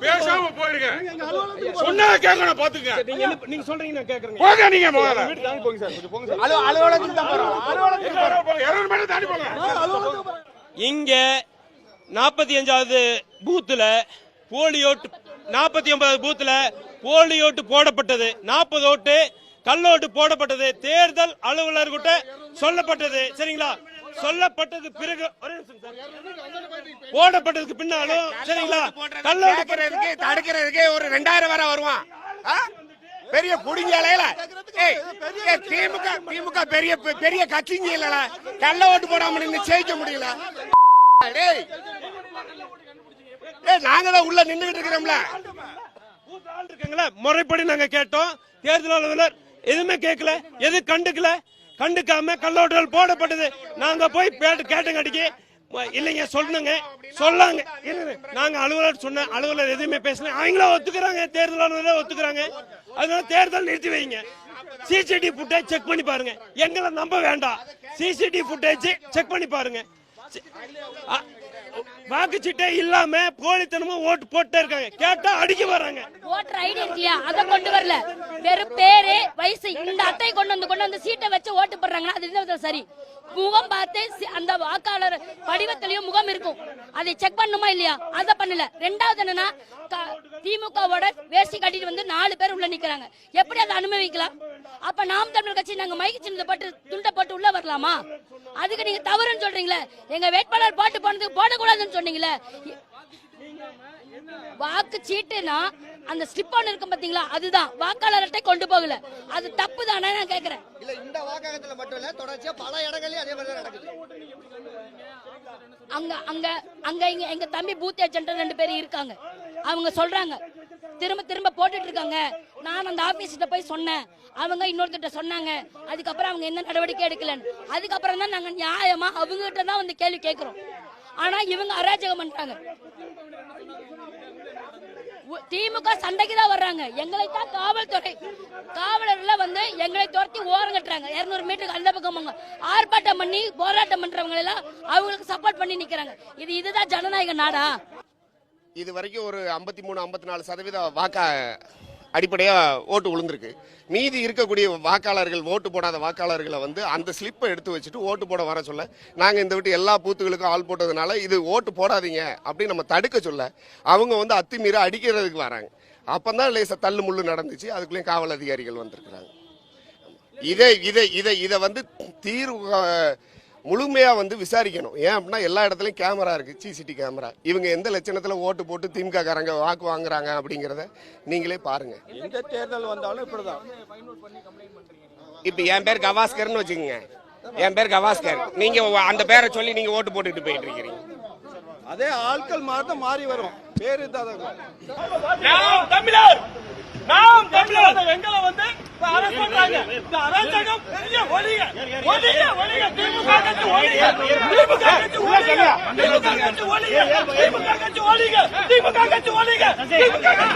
பேசாம போயிருங்க. சொன்னா கேட்கணும் பாத்துங்க நீங்க நீங்க சொல்றீங்க நான் போங்க நீங்க முதல்ல. வீட்டுக்கு தாண்டி போங்க சார் கொஞ்சம் போங்க சார். அலு- அலுவலகத்துக்கு தான் போறோம். அலுவலகத்துக்கு இருநூறு மீட்டர் தாண்டி போங்க. இங்க நாற்பத்தி அஞ்சாவது பூத்துல போலியோட்டு நாற்பத்தி ஒன்பதாவது பூத்துல போலியோட்டு போடப்பட்டது. நாற்பது ஓட்டு கல்லோட்டு போடப்பட்டது. தேர்தல் அலுவலர்கிட்ட சொல்லப்பட்டது. சரிங்களா? சொல்லப்பட்டது பிறகு. போடப்பட்டதுக்கு பின்னாலும் சரிங்களா? கல்லோட்டு கேட்கறதுக்கு தடுக்கிறதுக்கு ஒரு ரெண்டாயிரம் வரை வருவான்? பெரிய புடிங்க ஏய், திமுக திமுக பெரிய பெரிய கட்சிங்க இல்லல கள்ள ஓட்டு போடாம நின்னு ஜெயிக்க முடியல. டேய் ஏய் நாங்க தான் உள்ள நின்னுகிட்டு இருக்கிறோம்ல. முறைப்படி நாங்க கேட்டோம். தேர்தல் அலுவலர் எதுவுமே கேட்கல. எது கண்டுக்கல? கண்டுக்காம கல்லோட்டல் போடப்பட்டது. நாங்க போய் பேட்டு கேட்டங்காட்டிக்கு இல்லைங்க சொல்லுங்க. சொல்லாங்க நாங்க அலுவலர் சொன்ன அலுவலர் எதுவுமே பேசல. அவங்களும் ஒத்துக்கிறாங்க. தேர்தல் அலுவலர் ஒத்துக்கிறாங்க. அதனால தேர்தல் நிறுத்தி வைங்க. சிசிடிவி ஃபுட்டேஜ் செக் பண்ணி பாருங்க. எங்களை நம்ப வேண்டாம். சிசிடிவி ஃபுட்டேஜ் செக் பண்ணி பாருங்க. வாக்குச்சீட்டே இல்லாம போலித்தனமா ஓட்டு போட்டே இருக்காங்க. கேட்டா அடிக்க வர்றாங்க. ஓட்டர் ஐடி இல்லையா அதை கொண்டு வரல. வெறும் பேரு வயசு இந்த அத்தை கொண்டு வந்து கொண்டு வந்து சீட்டை வச்சு ஓட்டு போடுறாங்களா? அது என்ன சரி. முகம் பார்த்து அந்த வாக்காளர் படிவத்திலயும் முகம் இருக்கும். அதை செக் பண்ணுமா இல்லையா? அதை பண்ணல. ரெண்டாவது என்னன்னா க- திமுகவோட வேஷ்டி கட்டிட்டு வந்து நாலு பேர் உள்ள நிக்கிறாங்க. எப்படி அதை அனுபவிக்கலாம்? அப்ப நாம் தமிழர் கட்சி நாங்க மைக்கு சின்னத்தை போட்டு துண்டை போட்டு உள்ள வரலாமா அதுக்கு நீங்க தவறுன்னு சொல்றீங்களே. எங்க வேட்பாளர் போட்டு போனதுக்கு போடக்கூடாதுன்னு சொன்னீங்களே. வாக்கு சீட்டுனா அந்த ஸ்லிப் ஒன்று இருக்கும் பாத்தீங்களா? அதுதான். வாக்காளர் அட்டை கொண்டு போகல. அது தப்பு தானே நான் கேக்குறேன். இல்ல இந்த வாக்காளத்துல மட்டும் இல்ல தொடர்ச்சியா பல இடங்களையும் அதே மாதிரி நடக்குது. அங்க அங்க அங்க இங்க எங்க தம்பி பூத் ஏஜென்ட் ரெண்டு பேரும் இருக்காங்க. அவங்க சொல்றாங்க திரும்ப திரும்ப போட்டுட்டு இருக்காங்க நான் அந்த ஆபீஸ்கிட்ட போய் சொன்னேன். அவங்க இன்னொருத்தர்கிட்ட சொன்னாங்க. அதுக்கப்புறம் அவங்க என்ன நடவடிக்கை எடுக்கலன்னு. அதுக்கப்புறம் தான் நாங்க நியாயமா அவங்க கிட்ட தான் வந்து கேள்வி கேட்கிறோம் ஆனா இவங்க அராஜகம் பண்றாங்க. திமுக சண்டைக்கு தான் வர்றாங்க. எங்களை தான் காவல்துறை. காவலர்ல வந்து எங்களை துரத்தி ஓரம் கட்டுறாங்க. இருநூறு மீட்டருக்கு அந்த பக்கம் போங்க. ஆர்ப்பாட்டம் பண்ணி போராட்டம் பண்றவங்க எல்லாம் அவங்களுக்கு சப்போர்ட் பண்ணி நிக்கிறாங்க. இது இதுதான் ஜனநாயக நாடா? இது வரைக்கும் ஒரு ஐம்பத்தி மூணு ஐம்பத்தி நாலு சதவீத வாக்கா அடிப்படையாக ஓட்டு விழுந்திருக்கு மீதி இருக்கக்கூடிய வாக்காளர்கள் ஓட்டு போடாத வாக்காளர்களை வந்து அந்த ஸ்லிப்பை எடுத்து வச்சுட்டு ஓட்டு போட வர சொல்ல. நாங்கள் இந்த விட்டு எல்லா பூத்துகளுக்கும் ஆள் போட்டதுனால இது ஓட்டு போடாதீங்க அப்படின்னு நம்ம தடுக்க சொல்ல. அவங்க வந்து அத்துமீறி அடிக்கிறதுக்கு வராங்க. அப்போ தான் லேசாக தள்ளு முள்ளு நடந்துச்சு. அதுக்குள்ளேயும் காவல் அதிகாரிகள் வந்திருக்கிறாங்க. இதை இதை இதை இதை வந்து தீர்வு அஹ், முழுமையா வந்து விசாரிக்கணும். ஏன் அப்படின்னா எல்லா இடத்துலயும் கேமரா இருக்கு. சிசிடி கேமரா இவங்க எந்த லட்சணத்துல ஓட்டு போட்டு திமுக காரங்க வாக்கு வாங்குறாங்க அப்படிங்கறத நீங்களே பாருங்க. எந்த தேர்தல் வந்தாலும் இப்படிதான். இப்ப என் பேர் கவாஸ்கர்னு வச்சுக்கோங்க. என் பேர் கவாஸ்கர். நீங்க அந்த பேரை சொல்லி நீங்க ஓட்டு போட்டுட்டு போயிட்டு இருக்கிறீங்க. அதே ஆட்கள் மாத்த மாறி வரும். பேரு தான் நாம் தமிழர்! நாம் தமிழர்! எங்களை வந்து இப்ப அரசு பண்றாங்க இந்த அரசாங்கம் பெரிய ஒளிக ஒளிக ஒளிக திமுக கட்சி ஒளிக திமுக கட்சி ஒளிக திமுக கட்சி ஒளிக திமுக கட்சி ஒளிக திமுக கட்சி ஒளிக திமுக கட்சி